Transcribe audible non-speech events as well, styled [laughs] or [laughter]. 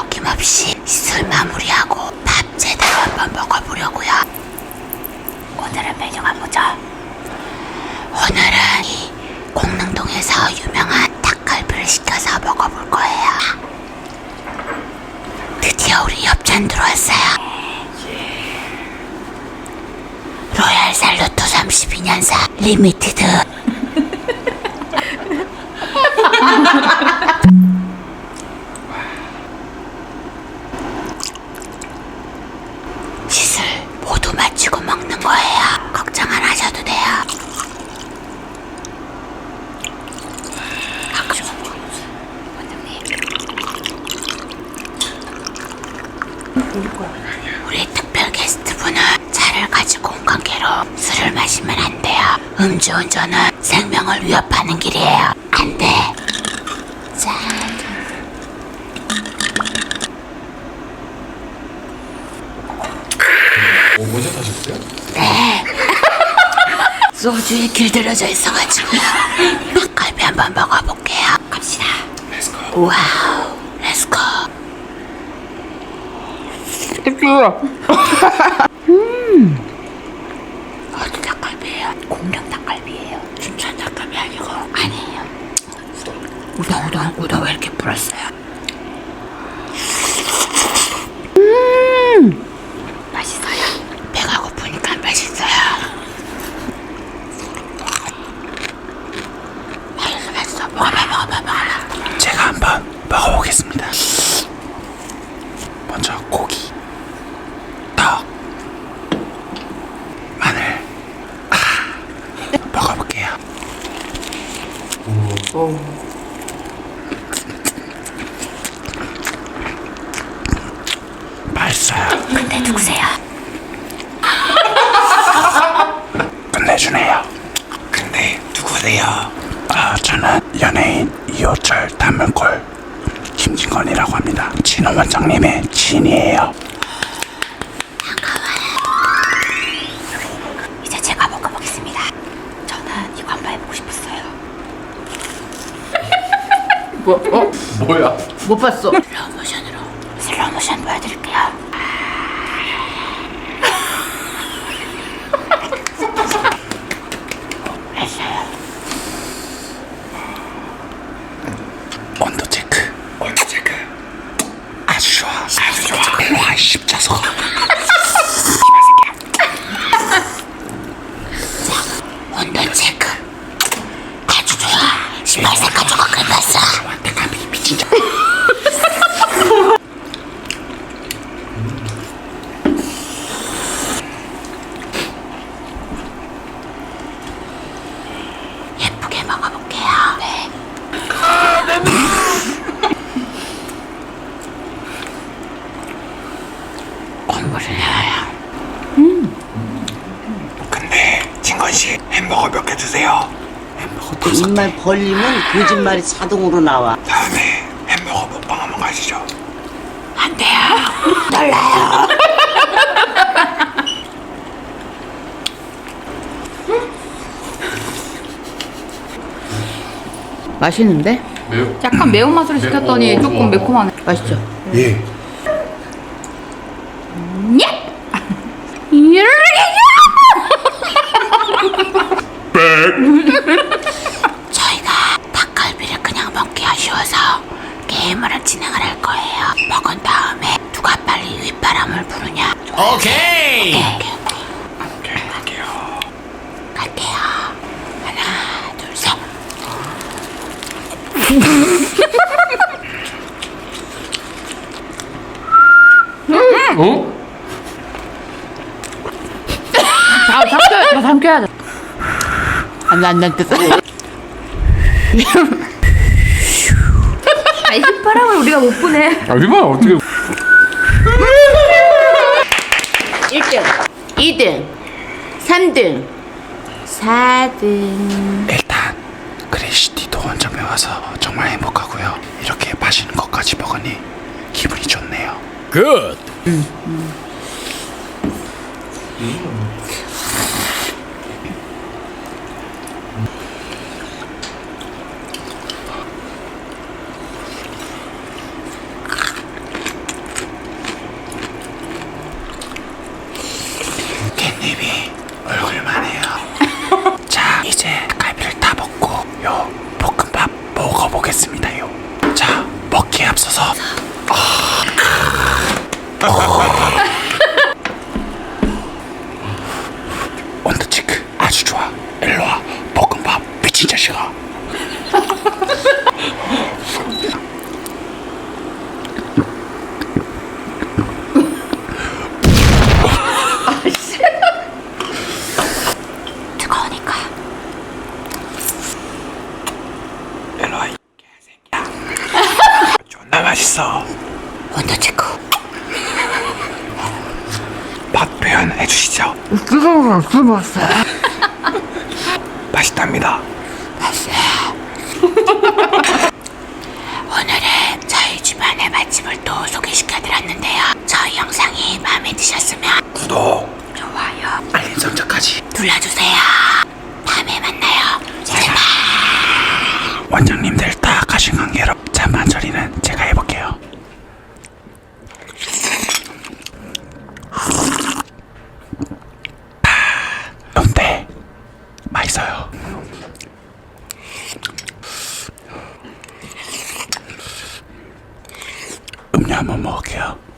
어김없이 술 마무리하고 밥 제대로 한번 먹어보려고요. 오늘은 메뉴가 뭐죠? 오늘은 이 공릉동에서 유명한 닭갈비를 시켜서 먹어볼 거예요. 드디어 우리 엽찬 들어왔어요. 로얄 살루토 32년사 리미티드 [laughs] 시술 모두 마치고 먹는 거예요. 걱정 안 하셔도 돼요. 박수. 원장님. 우리 특별 게스트분은 차를 가지고 온 관계로 술을 마시면 안 돼요. 음주운전은 생명을 위협하는 길이에요. 안 돼. 짠. 오, 먼저 타셨어요? [laughs] 소주에 길들여져 있어가지고요. 닭갈비 한번 먹어볼게요. 갑시다. 렛츠고. 와우. 렛츠고. [laughs] 음. 어디 닭갈비예요? 공룡 닭갈비예요. 춘천 닭갈비 아니고 아니에요. 우동 우동 우동 왜 이렇게 불었어요? 음. 맛있어요. 배가 고프니까 맛있어요. 맛있어 맛있어. 먹어봐 먹어봐 먹어봐. 제가 한번 먹어보겠습니다. 먼저 고기, 떡, 마늘. 아, 먹어볼게요. 맛 근데 누구세요? [laughs] 끝내주네요. 근데 누구세요? 아, 저는 연예인 이호철 단물골 김진건이라고 합니다. 진호 원장님의 지인이에요. 이제 제가 먹어보겠습니다. 저는 이거 한번 해보고 싶었어요. 뭐? 어? [laughs] 뭐야? 못 봤어. 슬로우 모션으로 슬로우 모션 보여드릴게요. 온도 체크. 온도 체크. 아주 좋아. 아주 좋아. 와, 십자석. 온도 [laughs] 체크. 아주 좋아. 18세 가지고 끝났어. 내가 미 진짜. 예쁘게 먹어볼게요. 네. 국물을 내어요. 근데 진 건씨 햄버거 몇 개 드세요? 햄버거 그 입만 벌리면 거짓말이 자동으로 나와. 다음에 햄버거 먹방 한번 가시죠. 안 돼요. 놀라요. 맛있는데? 매우. 약간 매운맛으로 시켰더니 오, 조금. 매콤하네. 맛있죠? 예. [laughs] 저희가 닭갈비를 그냥 먹기 아쉬워서 게임을 진행을 할 거예요. 먹은 다음에 누가 빨리 윗바람을 부르냐. 오케이. 오케이, 오케이. 오케이, 갈게요. 갈게요. 하나, 둘, 셋. 어? 자, 삼켜야 돼. 삼켜야 돼. 안, 안, 안, 뜻. 아이 휘파람을 우리가 못 보네. 아, 이거 어떻게. 1등, 2등, 3등, 4등. 일단 그레이시티도 원점에 와서 정말 행복하고요. 이렇게 맛있는 것까지 먹으니 기분이 좋네요. 굿. 먹어보겠습니다요. 자, 먹기에 앞서서. 아. 어. 음. 온도 체크 아주 좋아. 일로와 볶음밥 미친 자식. 온도 체크. 맛 표현해 주시죠. 뜨거워, 씹었어. 맛있답니다. [laughs] 오늘은 저희 집안의 맛집을 또 소개시켜드렸는데요. 저희 영상이 마음에 드셨으면 구독, 좋아요 알림 설정까지. 눌러주세요. 다음에 만나요. 제발. 원장님들 다 가신 관계로 잔반 처리는 제가 해볼게요. 근데 맛있어요. 음료 한번 먹을게요.